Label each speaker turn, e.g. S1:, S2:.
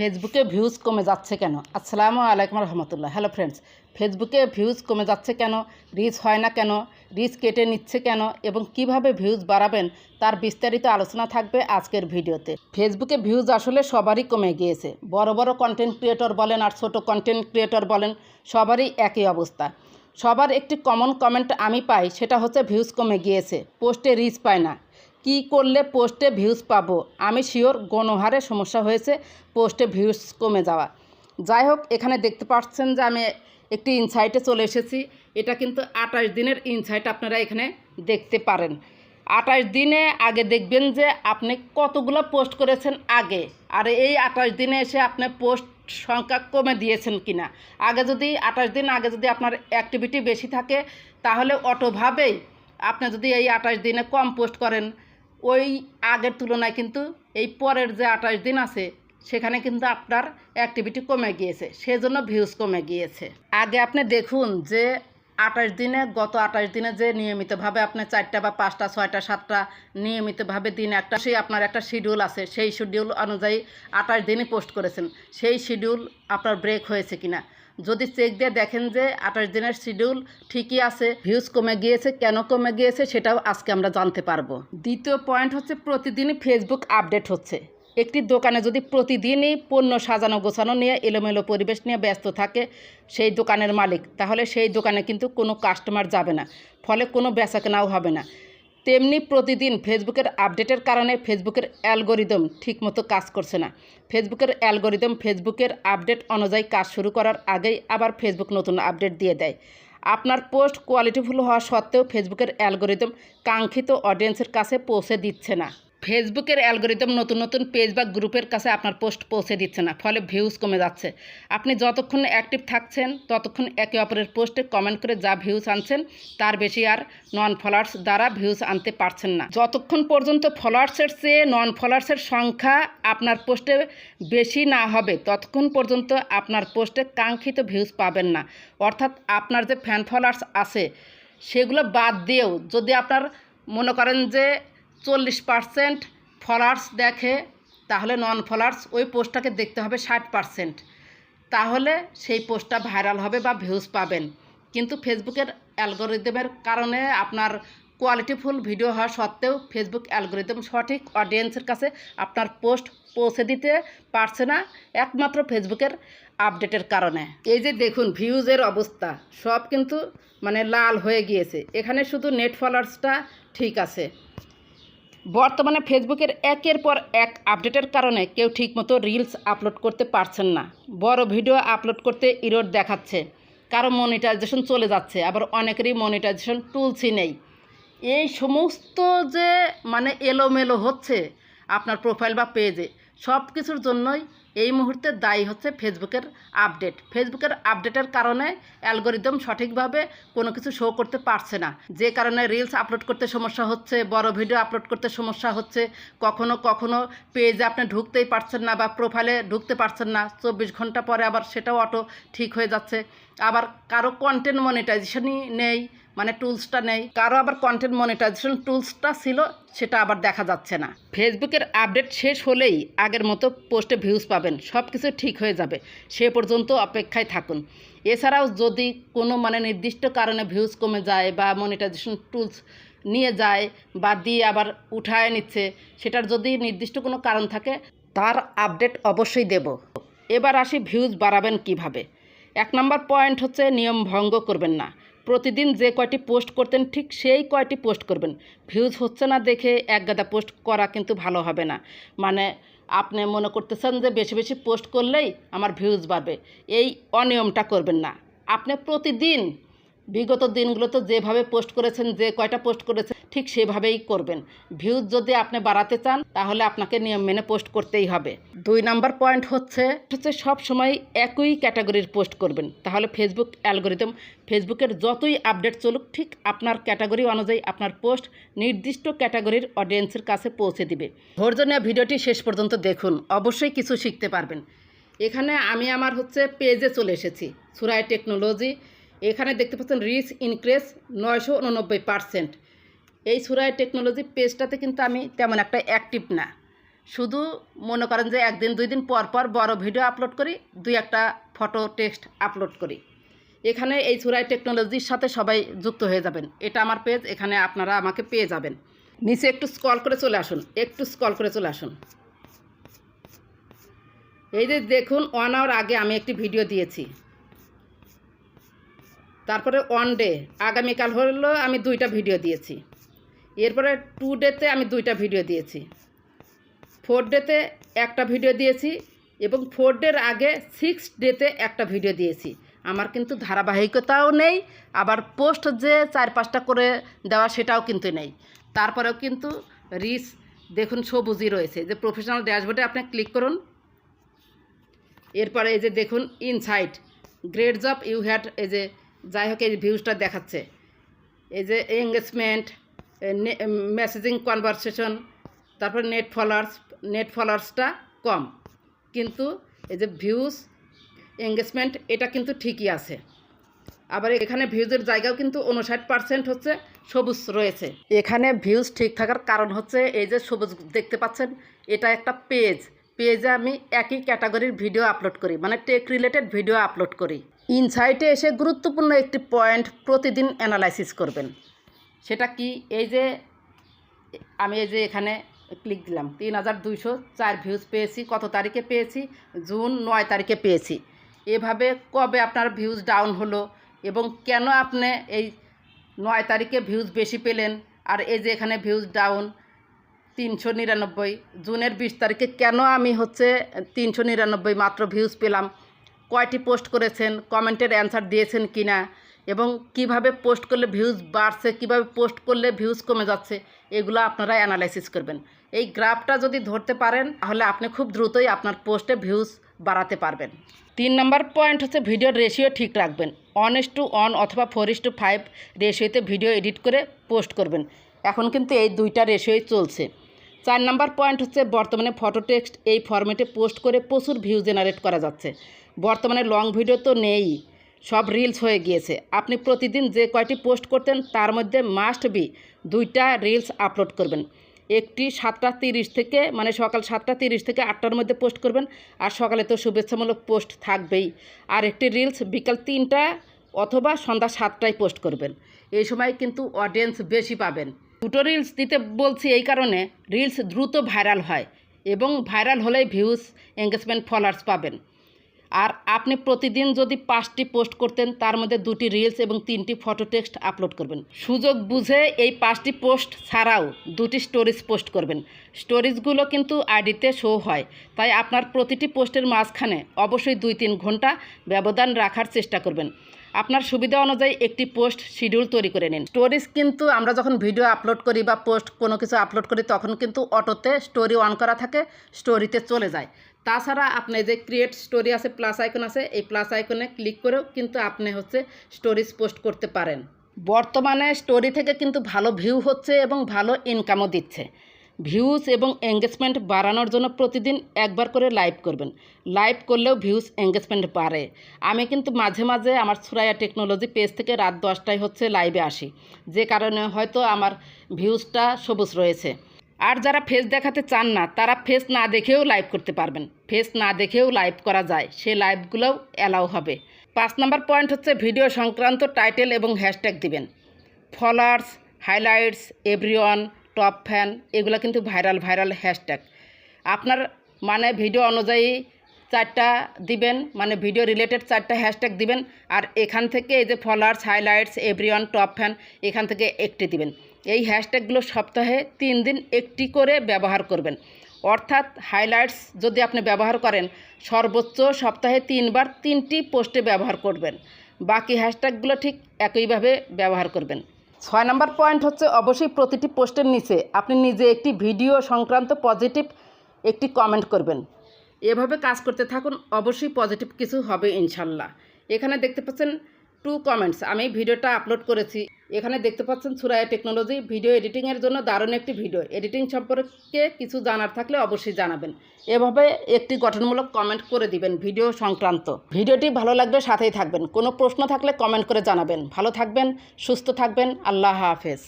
S1: ফেসবুকে ভিউজ কমে যাচ্ছে কেন? আসসালামু আলাইকুম রহমতুল্লাহ। হ্যালো ফ্রেন্ডস ফেসবুকে ভিউজ কমে যাচ্ছে কেন? রিচ হয় না কেন? রিচ কেটে নিচ্ছে কেন? এবং কীভাবে ভিউজ বাড়াবেন? তার বিস্তারিত আলোচনা থাকবে আজকের ভিডিওতে। ফেসবুকে ভিউজ আসলে সবারই কমে গিয়েছে। বড় বড় কন্টেন্ট ক্রিয়েটর বলেন আর ছোট কন্টেন্ট ক্রিয়েটর বলেন, সবারই একই অবস্থা। সবার একটি কমন কমেন্ট আমি পাই, সেটা হচ্ছে ভিউজ কমে গিয়েছে। পোস্টে রিচ পায় না। কি করলে পোস্টে ভিউজ পাবো? আমি শিওর গণহারে সমস্যা হয়েছে, পোস্টে ভিউজ কমে যাওয়া। যাই হোক, এখানে দেখতে পাচ্ছেন যে আমি একটি ইনসাইটে চলে এসেছি। এটা কিন্তু আঠাশ দিনের ইনসাইট আপনারা এখানে দেখতে পারেন। আঠাশ দিনে আগে দেখবেন যে আপনি কতগুলো পোস্ট করেছেন আগে, আর এই আঠাশ দিনে এসে আপনি পোস্ট সংখ্যা কমে দিয়েছেন কিনা। আগে যদি, আঠাশ দিন আগে যদি আপনার অ্যাক্টিভিটি বেশি থাকে, তাহলে অটোভাবেই আপনি যদি এই আঠাশ দিনে কম পোস্ট করেন ওই আগের তুলনায় কিন্তু এই পরের যে আঠাশ দিন আছে, সেখানে কিন্তু আপনার অ্যাক্টিভিটি কমে গিয়েছে। সেজন্য ভিউজ কমে গিয়েছে। আগে আপনি দেখুন যে আঠাশ দিনে, গত আঠাশ দিনে যে নিয়মিতভাবে আপনি চারটা বা পাঁচটা, ছয়টা, সাতটা নিয়মিতভাবে দিন একটা সেই আপনার একটা শিডিউল আছে, সেই শিডিউল অনুযায়ী আঠাশ দিনই পোস্ট করেছেন। সেই শিডিউল আপনার ব্রেক হয়েছে কিনা। যদি চেক দিয়ে দেখেন যে আঠাশ দিনের শিডিউল ঠিকই আছে ভিউজ কমে গিয়েছে, কেন কমে গিয়েছে সেটাও আজকে আমরা জানতে পারব। দ্বিতীয় পয়েন্ট হচ্ছে প্রতিদিনই ফেসবুক আপডেট হচ্ছে। একটি দোকানে যদি প্রতিদিনই পণ্য সাজানো গোছানো নিয়ে এলোমেলো পরিবেশ নিয়ে ব্যস্ত থাকে সেই দোকানের মালিক, তাহলে সেই দোকানে কিন্তু কোনো কাস্টমার যাবে না। ফলে কোনো বেচাকেনাও হবে না। তেমনি প্রতিদিন ফেসবুকের আপডেটের কারণে ফেসবুকের অ্যালগোরিদম ঠিকমতো কাজ করছে না। ফেসবুকের অ্যালগোরিদম ফেসবুকের আপডেট অনুযায়ী কাজ শুরু করার আগেই আবার ফেসবুক নতুন আপডেট দিয়ে দেয়। আপনার পোস্ট কোয়ালিটিফুল হওয়া সত্ত্বেও ফেসবুকের অ্যালগোরিদম কাঙ্ক্ষিত অডিয়েন্সের কাছে পৌঁছে দিচ্ছে না। ফেসবুকের অ্যালগোরিদম নতুন নতুন পেজ বা গ্রুপের কাছে আপনার পোস্ট পৌঁছে দিচ্ছে না, ফলে ভিউজ কমে যাচ্ছে। আপনি যতক্ষণ অ্যাক্টিভ থাকছেন, ততক্ষণ একে অপরের পোস্টে কমেন্ট করে যা ভিউজ আনছেন, তার বেশি আর নন ফলোয়ার্স দ্বারা ভিউজ আনতে পারছেন না। যতক্ষণ পর্যন্ত ফলোয়ার্সের চেয়ে নন ফলোয়ার্সের সংখ্যা আপনার পোস্টে বেশি না হবে, ততক্ষণ পর্যন্ত আপনার পোস্টে কাঙ্ক্ষিত ভিউজ পাবেন না। অর্থাৎ আপনার যে ফ্যান ফলোয়ার্স আছে, সেগুলো বাদ দিয়েও যদি আপনার মনে করেন যে চল্লিশ পার্সেন্ট ফলার্স দেখে, তাহলে নন ফলার্স ওই পোস্টটাকে দেখতে হবে ষাট পার্সেন্ট তাহলে সেই পোস্টটা ভাইরাল হবে বা ভিউজ পাবেন। কিন্তু ফেসবুকের অ্যালগোরিদমের কারণে আপনার কোয়ালিটিফুল ভিডিও হওয়া সত্ত্বেও ফেসবুক অ্যালগোরিদম সঠিক অডিয়েন্সের কাছে আপনার পোস্ট পৌঁছে দিতে পারছে না, একমাত্র ফেসবুকের আপডেটের কারণে। এই যে দেখুন ভিউজের অবস্থা, সব কিন্তু মানে লাল হয়ে গিয়েছে। এখানে শুধু নেট ফলোয়ার্সটা ঠিক আছে। বর্তমানে ফেসবুকের একের পর এক আপডেটের কারণে কেউ ঠিকমতো রিলস আপলোড করতে পারছেন না। বড় ভিডিও আপলোড করতে ইরোড দেখাচ্ছে। কারও মনিটাইজেশন চলে যাচ্ছে, আবার অনেকেরই মনিটাইজেশন টুলসই নেই। এই সমস্ত যে মানে এলোমেলো হচ্ছে আপনার প্রোফাইল বা পেজে সব কিছুর জন্যই এই মুহূর্তে দায়ী হচ্ছে ফেসবুকের আপডেট। ফেসবুকের আপডেটের কারণে অ্যালগোরিদম সঠিকভাবে কোনো কিছু শো করতে পারছে না। যে কারণে রিলস আপলোড করতে সমস্যা হচ্ছে, বড় ভিডিও আপলোড করতে সমস্যা হচ্ছে। কখনো কখনো পেজে আপনি ঢুকতেই পারছেন না বা প্রোফাইলে ঢুকতে পারছেন না। চব্বিশ ঘণ্টা পরে আবার সেটাও অটো ঠিক হয়ে যাচ্ছে। আবার কারও কন্টেন্ট মনিটাইজেশনই নেই মানে টুলসটা নেই। কারও আবার কন্টেন্ট মনিটাইজেশন টুলসটা ছিল, সেটা আবার দেখা যাচ্ছে না। ফেসবুকের আপডেট শেষ হলেই আগের মতো পোস্টে ভিউজ পাবেন সব কিছু ঠিক হয়ে যাবে। সে পর্যন্ত অপেক্ষায় থাকুন। এছাড়াও যদি কোনো মানে নির্দিষ্ট কারণে ভিউজ কমে যায় বা মনিটাইজেশন টুলস নিয়ে যায় বা দিয়ে আবার উঠায় নিচ্ছে, সেটার যদি নির্দিষ্ট কোনো কারণ থাকে, তার আপডেট অবশ্যই দেব। এবার আসি ভিউজ বাড়াবেন কীভাবে? এক নম্বর পয়েন্ট হচ্ছে নিয়ম ভঙ্গ করবেন না। প্রতিদিন যে কয়টি পোস্ট করতেন ঠিক সেই কয়টি পোস্ট করবেন। ভিউজ হচ্ছে না দেখে এক গাদা পোস্ট করা কিন্তু ভালো হবে না। মানে আপনি মনে করতেছেন যে বেশি বেশি পোস্ট করলেই আমার ভিউজ বাড়বে। এই অনিয়মটা করবেন না। আপনি প্রতিদিন, বিগত দিনগুলোতে যেভাবে পোস্ট করেছেন, যে কয়টা পোস্ট করেছেন ঠিক সেভাবেই করবেন। ভিউজ যদি আপনি বাড়াতে চান, তাহলে আপনাকে নিয়ম মেনে পোস্ট করতেই হবে। দুই নাম্বার পয়েন্ট হচ্ছে হচ্ছে সব সময় একই ক্যাটাগরির পোস্ট করবেন। তাহলে ফেসবুক অ্যালগোরিদম ফেসবুকের যতই আপডেট চলুক, ঠিক আপনার ক্যাটাগরি অনুযায়ী আপনার পোস্ট নির্দিষ্ট ক্যাটাগরির অডিয়েন্সের কাছে পৌঁছে দিবে। ধৈর্য নিয়ে ভিডিওটি শেষ পর্যন্ত দেখুন। অবশ্যই কিছু শিখতে পারবেন। এখানে আমি আমার হচ্ছে পেজে চলে এসেছি, সুরাই টেকনোলজি এখানে দেখতে পাচ্ছেন রিচ ইনক্রেস নয়শো উননব্বই পার্সেন্ট এই সুরাই টেকনোলজি পেজটাতে কিন্তু আমি তেমন একটা অ্যাক্টিভ না। শুধু মনে করেন যে একদিন, দুই দিন পর পর বড় ভিডিও আপলোড করি, দুই একটা ফটো টেক্সট আপলোড করি। এখানে এই চুরাই টেকনোলজির সাথে সবাই যুক্ত হয়ে যাবেন। এটা আমার পেজ এখানে আপনারা আমাকে পেয়ে যাবেন। নিচে একটু স্কল করে চলে আসুন, একটু স্ক্রল করে চলে আসুন। এই যে দেখুন ওয়ান আওয়ার আগে আমি একটি ভিডিও দিয়েছি। তারপরে ওয়ান ডে আগামীকাল হলো আমি দুইটা ভিডিও দিয়েছি। এরপরে টু ডেতে আমি দুইটা ভিডিও দিয়েছি। ফোর ডেতে একটা ভিডিও দিয়েছি এবং ফোর ডের আগে সিক্স ডেতে একটা ভিডিও দিয়েছি। আমার কিন্তু ধারাবাহিকতাও নেই, আবার পোস্ট যে চার পাঁচটা করে দেওয়া সেটাও কিন্তু নেই। তারপরেও কিন্তু রিস দেখুন সবুজই রয়েছে। যে প্রফেশনাল ড্যাশবোর্ডে আপনি ক্লিক করুন। এরপরে এই যে দেখুন insight great job you had এই যে যাই হোক এই ভিউজটা দেখাচ্ছে। এই যে এঙ্গেজমেন্ট মেসেজিং কনভারসেশন তারপরে নেট ফলোয়ার্স নেট ফলোয়ার্সটা কম। কিন্তু এই যে ভিউজ এঙ্গেজমেন্ট এটা কিন্তু ঠিকই আছে। আবার এখানে ভিউজের জায়গাও কিন্তু উনষাট পার্সেন্ট হচ্ছে সবুজ রয়েছে। এখানে ভিউজ ঠিক থাকার কারণ হচ্ছে এই যে সবুজ দেখতে পাচ্ছেন, এটা একটা পেজ পেজে আমি একই ক্যাটাগরির ভিডিও আপলোড করি মানে টেক রিলেটেড ভিডিও আপলোড করি। ইনসাইটে এসে গুরুত্বপূর্ণ একটি পয়েন্ট প্রতিদিন অ্যানালাইসিস করবেন। সেটা কি? এই যে, আমি এই যে এখানে ক্লিক দিলাম। তিন হাজার দুইশো চার ভিউজ পেয়েছি। কত তারিখে পেয়েছি? জুন নয় তারিখে পেয়েছি। এভাবে কবে আপনার ভিউজ ডাউন হলো এবং কেন আপনি এই নয় তারিখে ভিউজ বেশি পেলেন? আর এই যে এখানে ভিউজ ডাউন তিনশো নিরানব্বই, জুনের বিশ তারিখে কেন আমি হচ্ছে তিনশো নিরানব্বই মাত্র ভিউজ পেলাম? কয়টি পোস্ট করেছেন? কমেন্টের অ্যান্সার দিয়েছেন কি না এবং কীভাবে পোস্ট করলে ভিউজ বাড়ছে, কীভাবে পোস্ট করলে ভিউজ কমে যাচ্ছে, এগুলো আপনারা অ্যানালাইসিস করবেন। এই গ্রাফটা যদি ধরতে পারেন, তাহলে আপনি খুব দ্রুতই আপনার পোস্টে ভিউজ বাড়াতে পারবেন। তিন নম্বর পয়েন্ট হচ্ছে ভিডিওর রেশিও ঠিক রাখবেন। ওয়ান ইস টু ওয়ান অথবা ফোর ইস টু ফাইভ রেশিওতে ভিডিও এডিট করে পোস্ট করবেন। এখন কিন্তু এই দুইটা রেশিওই চলছে। চার নাম্বার পয়েন্ট হচ্ছে বর্তমানে ফটো টেক্সট এই ফরম্যাটে পোস্ট করে প্রচুর ভিউ জেনারেট করা যাচ্ছে। বর্তমানে লং ভিডিও তো নেই সব রিলস হয়ে গিয়েছে। আপনি প্রতিদিন যে কয়টি পোস্ট করতেন, তার মধ্যে মাস্ট বি দুইটা রিলস আপলোড করবেন। একটি সাতটা তিরিশ থেকে মানে সকাল সাতটা তিরিশ থেকে আটটার মধ্যে পোস্ট করবেন, আর সকালে তো শুভেচ্ছামূলক পোস্ট থাকবেই। আর একটি রিলস বিকাল তিনটা অথবা সন্ধ্যা সাতটায় পোস্ট করবেন। এই সময় কিন্তু অডিয়েন্স বেশি পাবেন। দুটো রিলস দিতে বলছি এই কারণে রিলস দ্রুত ভাইরাল হয় এবং ভাইরাল হলেই ভিউজ এঙ্গেজমেন্ট ফলোয়ার্স পাবেন। আর আপনি প্রতিদিন যদি পাঁচটি পোস্ট করতেন, তার মধ্যে দুটি রিলস এবং তিনটি ফটো টেক্সট আপলোড করবেন। সুযোগ বুঝে এই পাঁচটি পোস্ট ছাড়াও দুটি স্টোরিজ পোস্ট করবেন। স্টোরিজগুলো কিন্তু আইডিতে শো হয়। তাই আপনার প্রতিটি পোস্টের মাঝখানে অবশ্যই দুই তিন ঘণ্টা ব্যবধান রাখার চেষ্টা করবেন। আপনার সুবিধা অনুযায়ী একটি পোস্ট শিডিউল তৈরি করে নিন। স্টোরিজ কিন্তু আমরা যখন ভিডিও আপলোড করি বা পোস্ট কোনো কিছু আপলোড করি, তখন কিন্তু অটোতে স্টোরি অন করা থাকে স্টোরিতে চলে যায়। তাছাড়া আপনি যে ক্রিয়েট স্টোরি আছে প্লাস আইকন আছে, এই প্লাস আইকনে ক্লিক করেও কিন্তু আপনি হচ্ছে স্টোরিজ পোস্ট করতে পারেন। বর্তমানে স্টোরি থেকে কিন্তু ভালো ভিউ হচ্ছে এবং ভালো ইনকামও দিচ্ছে। ভিউজ এবং এঙ্গেজমেন্ট বাড়ানোর জন্য প্রতিদিন একবার করে লাইভ করবেন। লাইভ করলেও ভিউজ এঙ্গেজমেন্ট বাড়ে। আমি কিন্তু মাঝে মাঝে আমার সুরাইয়া টেকনোলজি পেজ থেকে রাত দশটায় হচ্ছে লাইভে আসি। যে কারণে হয়তো আমার ভিউজটা সবুজ রয়েছে। আর যারা ফেস দেখাতে চান না, তারা ফেস না দেখেও লাইভ করতে পারবেন। ফেস না দেখেও লাইভ করা যায়। সে লাইভগুলোও অ্যালাউ হবে। পাঁচ নাম্বার পয়েন্ট হচ্ছে ভিডিও সংক্রান্ত টাইটেল এবং হ্যাশট্যাগ দিবেন। Followers highlights everyone top fan এগুলো কিন্তু ভাইরাল ভাইরাল হ্যাশট্যাগ আপনার মানে ভিডিও অনুযায়ী চারটা দিবেন মানে ভিডিও রিলেটেড চারটা হ্যাশট্যাগ দিবেন, আর এখান থেকে এই যে followers highlights everyone top fan এখান থেকে একটি দিবেন। এই হ্যাশট্যাগুলো সপ্তাহে তিন দিন একটি করে ব্যবহার করবেন। অর্থাৎ হাইলাইটস যদি আপনি ব্যবহার করেন, সর্বোচ্চ সপ্তাহে তিনবার তিনটি পোস্টে ব্যবহার করবেন। বাকি হ্যাশট্যাগুলো ঠিক একইভাবে ব্যবহার করবেন। ছয় নম্বর পয়েন্ট হচ্ছে অবশ্যই প্রতিটি পোস্টের নিচে আপনি নিজে একটি ভিডিও সংক্রান্ত পজিটিভ একটি কমেন্ট করবেন। এভাবে কাজ করতে থাকুন, অবশ্যই পজিটিভ কিছু হবে ইনশাল্লাহ। এখানে দেখতে পাচ্ছেন টু কমেন্টস আমি ভিডিওটা আপলোড করেছি। এখানে দেখতে পাচ্ছেন সুরায়া টেকনোলজি ভিডিও এডিটিংয়ের জন্য দারুণ একটি ভিডিও এডিটিং সম্পর্কে কিছু জানার থাকলে অবশ্যই জানাবেন। এভাবে একটি গঠনমূলক কমেন্ট করে দিবেন ভিডিও সংক্রান্ত। ভিডিওটি ভালো লাগবে সাথেই থাকবেন। কোনো প্রশ্ন থাকলে কমেন্ট করে জানাবেন। ভালো থাকবেন, সুস্থ থাকবেন। আল্লাহ হাফেজ।